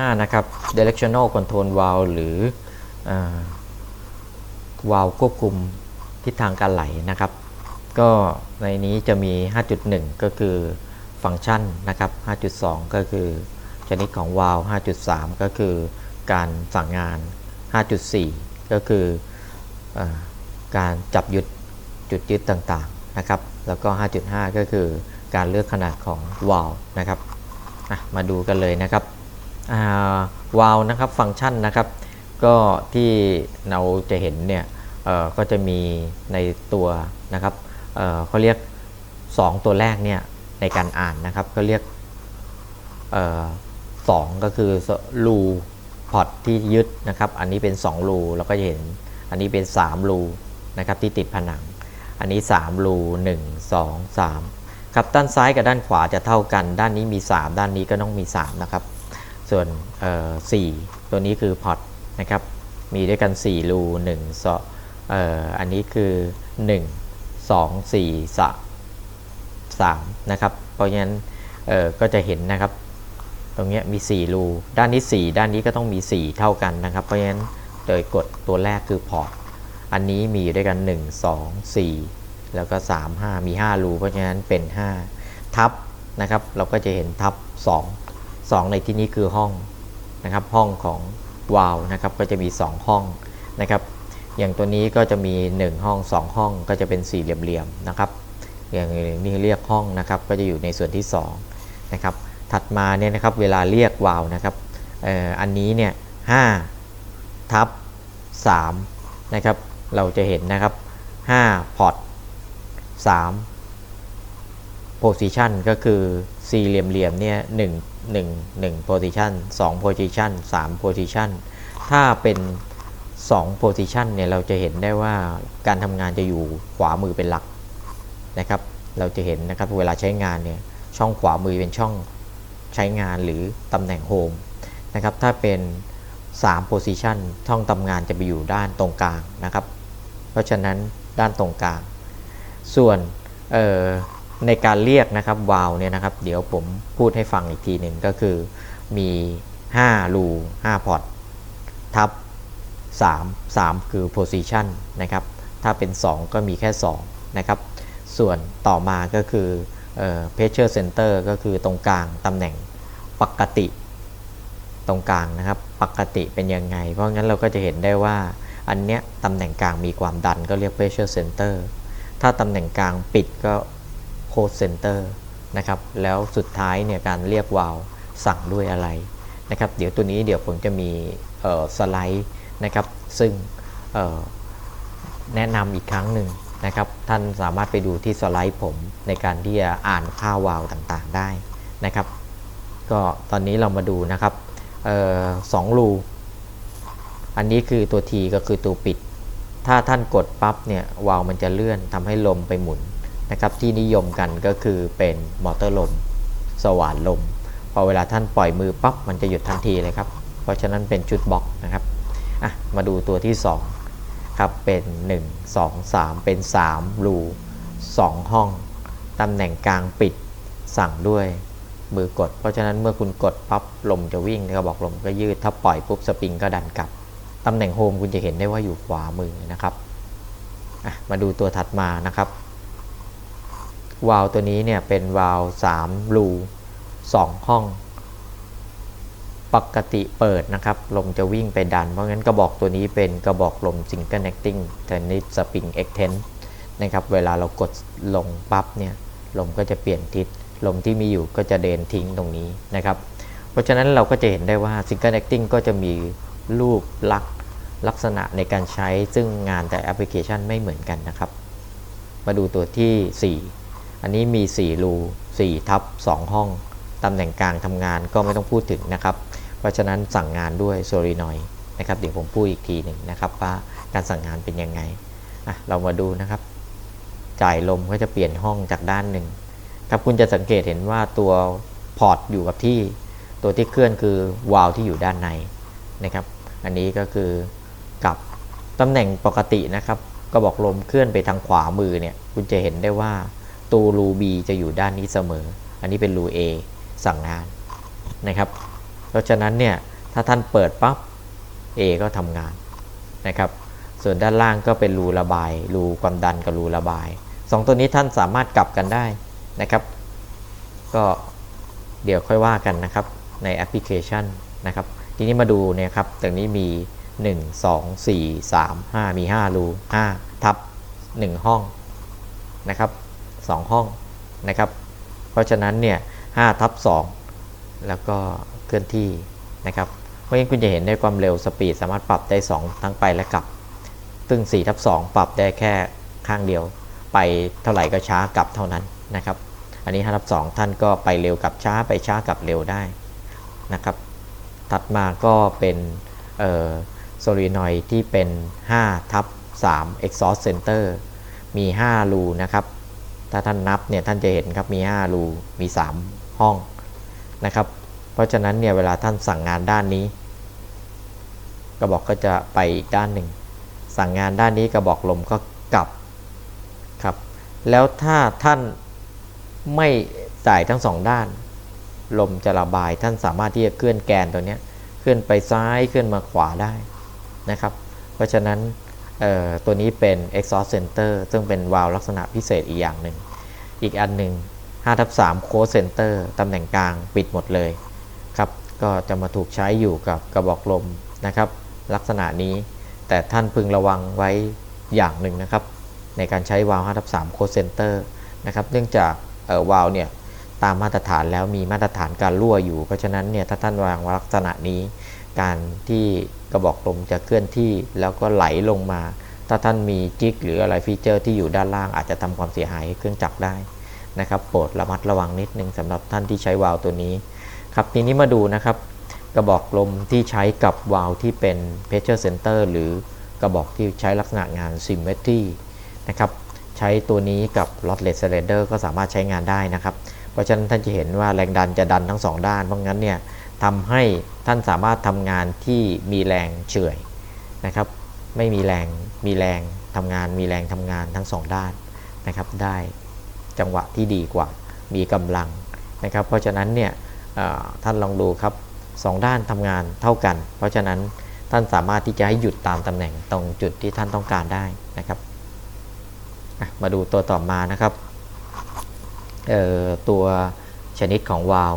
5นะครับ directional control valve หรือวาล์วควบคุมทิศทางการไหลนะครับ ก็ในนี้จะมี 5.1 ก็คือฟังก์ชันนะครับ 5.2 ก็คือชนิดของวาล์ว5.3 ก็คือการสั่งงาน 5.4 ก็คืออการจับยึดจุดยึดต่างๆนะครับ แล้วก็ 5.5 ก็คือการเลือกขนาดของวาล์วนะครับ มาดูกันเลยนะครับ วาลนะครับฟังก์ชันนะครับก็ที่เราจะเห็นเนี่ยก็จะมีในตัวนะครับเเขาเรียก 2 ตัวแรกเนี่ยในการอ่านนะครับก็เรียกสองก็คือรูพอตที่ยึดนะครับ อันนี้เป็น2รูเราก็จะเห็นอันนี้เป็น3รูนะครับที่ติดผนัง อันนี้3รู1 2 3ครับด้านซ้ายกับด้านขวาจะเท่ากัน ด้านนี้มี 3 ด้านนี้ก็ต้องมี3นะครับ ส่วนเอ่อ4ตัวนี้คือพอตนะครับ มีด้วยกัน 4 รู1 2เอ่ออันนี้คือ 1 2 4 3นะครับ เพราะฉะนั้นเอ่อก็จะเห็นนะครับ ตรงนี้มี 4 รู ด้านนี้ 4 ด้านนี้ก็ต้องมี 4 เท่ากันนะครับ เพราะฉะนั้นโดยกดตัวแรกคือพอร์ต อันนี้มีอยู่ด้วยกัน 1 2 4 แล้วก็ 3 5 มี 5 รู เพราะฉะนั้นเป็น 5 ทับนะครับ เราก็จะเห็นทับ 2 2 ในที่นี้คือห้องนะครับห้องของวาลนะครับก็จะมี 2 ห้องนะครับอย่างตัวนี้ก็จะมี 1 ห้อง 2 ห้องก็จะเป็นสี่เหลี่ยมๆนะครับอย่างนี้เรียกห้องนะครับก็จะอยู่ในส่วนที่2นะครับถัดมาเนี่ยนะครับเวลาเรียกวาลนะครับอออันนี้เนี่ย5ทับ3นะครับเราจะเห็นนะครับ5พอร์ต 3 position ก็คือสี่เหลี่ยมๆเนี่ย1 1 1 position 2 position 3 position ถ้าเป็น2 position เนี่ยเราจะเห็นได้ว่าการทำงานจะอยู่ขวามือเป็นหลักนะครับ เราจะเห็นนะครับเวลาใช้งานเนี่ยช่องขวามือเป็นช่องใช้งานหรือตำแหน่งโฮมนะครับ ถ้าเป็น3 position ช่องทำงานจะไปอยู่ด้านตรงกลางนะครับ เพราะฉะนั้นด้านตรงกลาง ส่วน ในการเรียกนะครับวาลเนี่ยนะครับ เดี๋ยวผมพูดให้ฟังอีกทีหนึ่งก็คือมี 5 รู 5 พอร์ตทับ 3 3 คือ position นะครับ ถ้าเป็น 2 ก็มีแค่ 2 นะครับ ส่วนต่อมาก็คือ pressure center ก็คือตรงกลางตำแหน่งปกติตรงกลางนะครับ ปกติเป็นยังไง เพราะงั้นเราก็จะเห็นได้ว่าอันเนี้ยตำแหน่งกลางมีความดันก็เรียก pressure center ถ้าตำแหน่งกลางปิดก็ code center นะครับแล้วสุดท้ายเนี่ยการเรียกวาลสั่งด้วยอะไรนะครับเดี๋ยวตัวนี้เดี๋ยวผมจะมีสไลด์นะครับซึ่งแนะนำอีกครั้งหนึ่งนะครับท่านสามารถไปดูที่สไลด์ผมในการที่จะอ่านค่าวาลต่างๆได้นะครับก็ตอนนี้เรามาดูนะครับสองรูอันนี้คือตัว T ก็คือตัวปิด ถ้าท่านกดปั๊บเนี่ยวาลมันจะเลื่อนทำให้ลมไปหมุน นะครับที่นิยมกันก็คือเป็นมอเตอร์ลม สว่านลม พอเวลาท่านปล่อยมือปั๊บมันจะหยุดทันทีเลยครับ เพราะฉะนั้นเป็นชุดบล็อกนะครับอะมาดูตัวที่ 2 ครับ เป็น 1 2 3 เป็น 3 รู2 ห้อง ตำแหน่งกลางปิดสั่งด้วยมือกด เพราะฉะนั้นเมื่อคุณกดปั๊บลมจะวิ่งกระบอกลมก็ยืดถ้าปล่อยปุ๊บสปริงก็ดันกลับ ตำแหน่งโฮมคุณจะเห็นได้ว่าอยู่ขวามือนะครับมาดูตัวถัดมานะครับ วาล์วตัวนี้เนี่ยเป็นวาล์ว3รู2ห้อง ปกติเปิดนะครับ ลมจะวิ่งไปดัน เพราะงั้นกระบอกตัวนี้เป็นกระบอกลม Single Acting t e n i s Spring Extend นะครับ เวลาเรากดลงปั๊บเนี่ย ลมก็จะเปลี่ยนทิศ ลมที่มีอยู่ก็จะเดินทิ้งตรงนี้นะครับ เพราะฉะนั้นเราก็จะเห็นได้ว่า Single Acting ก็จะมีรูปลักษณ์ลักษณะในการใช้ซึ่งงานแต่แอปพลิเคชันไม่เหมือนกันนะครับ มาดูตัวที่ 4 อันนี้มี 4 รู4ทับ2ห้อง ตำแหน่งกลางทำงานก็ไม่ต้องพูดถึงนะครับ เพราะฉะนั้นสั่งงานด้วยโซลีนอยนะครับเดี๋ยวผมพูดอีกทีหนึ่งนะครับว่าการสั่งงานเป็นยังไงอะเรามาดูนะครับ จ่ายลมก็จะเปลี่ยนห้องจากด้านหนึ่งครับคุณจะสังเกตเห็นว่าตัวพอร์ตอยู่กับที่ ตัวที่เคลื่อนคือวาล์วที่อยู่ด้านในนะครับ อันนี้ก็คือกับตำแหน่งปกตินะครับ ก็บอกลมเคลื่อนไปทางขวามือเนี่ยคุณจะเห็นได้ว่า ตัวรู B จะอยู่ด้านนี้เสมอ อันนี้เป็นรู A สั่งงานนะครับ เพราะฉะนั้นเนี่ย ถ้าท่านเปิดปั๊บ A ก็ทำงานนะครับ ส่วนด้านล่างก็เป็นรูระบาย รูความดันกับรูระบายสองตัวนี้ท่านสามารถกลับกันได้นะครับ ก็เดี๋ยวค่อยว่ากันนะครับ ในแอปพลิเคชันนะครับ ทีนี้มาดูเนี่ยครับตรงนี้มี 1 2 4 3 5 มี5รู5ทับ 1 ห้องนะครับ 2 ห้องนะครับ เพราะฉะนั้นเนี่ย5ทับ2แล้วก็เคลื่อนที่นะครับเพราะฉะนั้นคุณจะเห็นได้ความเร็วสปีดสามารถปรับได้ 2 ทั้งไปและกลับ ซึ่ง4ทับ2ปรับได้แค่ข้างเดียว ไปเท่าไหร่ก็ช้ากลับเท่านั้นนะครับ อันนี้5ทับ2ท่านก็ไปเร็วกับช้าไปช้ากับเร็วได้นะครับ ถัดมาก็เป็นโซลีนอยที่เป็น5ทับ3 exhaust center มี 5 รูนะครับ ถ้าท่านนับเนี่ยท่านจะเห็นครับมี 5 รู มี 3 ห้องนะครับ เพราะฉะนั้นเนี่ยเวลาท่านสั่งงานด้านนี้ กระบอกก็จะไปอีกด้านหนึ่ง สั่งงานด้านนี้กระบอกลมก็กลับครับ แล้วถ้าท่านไม่จ่ายทั้งสองด้าน ลมจะระบายท่านสามารถที่จะเคลื่อนแกนตัวนี้เคลื่อนไปซ้ายเคลื่อนมาขวาได้นะครับ เพราะฉะนั้น ตัวนี้เป็น exhaust center ซึ่งเป็นวาล์วลักษณะพิเศษอีกอย่างหนึ่ง อีกอันหนึ่ง5ทับ3 close center ตำแหน่งกลางปิดหมดเลยครับ ก็จะมาถูกใช้อยู่กับกระบอกลมนะครับ ลักษณะนี้ แต่ท่านพึงระวังไว้อย่างหนึ่งนะครับ ในการใช้วาล์ว5ทับ3 close center นะครับ เนื่องจากวาล์วเนี่ยตามมาตรฐานแล้วมีมาตรฐานการรั่วอยู่ เพราะฉะนั้นเนี่ยถ้าท่านวางลักษณะนี้การที่ กระบอกลมจะเคลื่อนที่แล้วก็ไหลลงมา ถ้าท่านมีจิกหรืออะไรฟีเจอร์ที่อยู่ด้านล่างอาจจะทำความเสียหายเครื่องจักรได้นะครับโปรดระมัดระวังนิดนึงสำหรับท่านที่ใช้วาล์วตัวนี้ครับทีนี้มาดูนะครับกระบอกลมที่ใช้กับวาล์วที่เป็น pressure center หรือกระบอกที่ใช้ลักษณะงาน symmetry นะครับใช้ตัวนี้กับ lossless cylinder ก็สามารถใช้งานได้นะครับ เพราะฉะนั้นท่านจะเห็นว่าแรงดันจะดันทั้งสองด้าน เพราะงั้นเนี่ยทำให้ ท่านสามารถทำงานที่มีแรงเฉื่อยนะครับ ไม่มีแรงมีแรงทำงาน มีแรงทำงานทั้งสองด้านนะครับ ได้จังหวะที่ดีกว่า มีกำลังนะครับ เพราะฉะนั้นเนี่ยท่านลองดูครับสองด้านทำงานเท่ากัน เพราะฉะนั้นท่านสามารถที่จะให้หยุดตามตำแหน่งตรงจุดที่ท่านต้องการได้นะครับมาดูตัวต่อมานะครับตัวชนิดของวาล์ว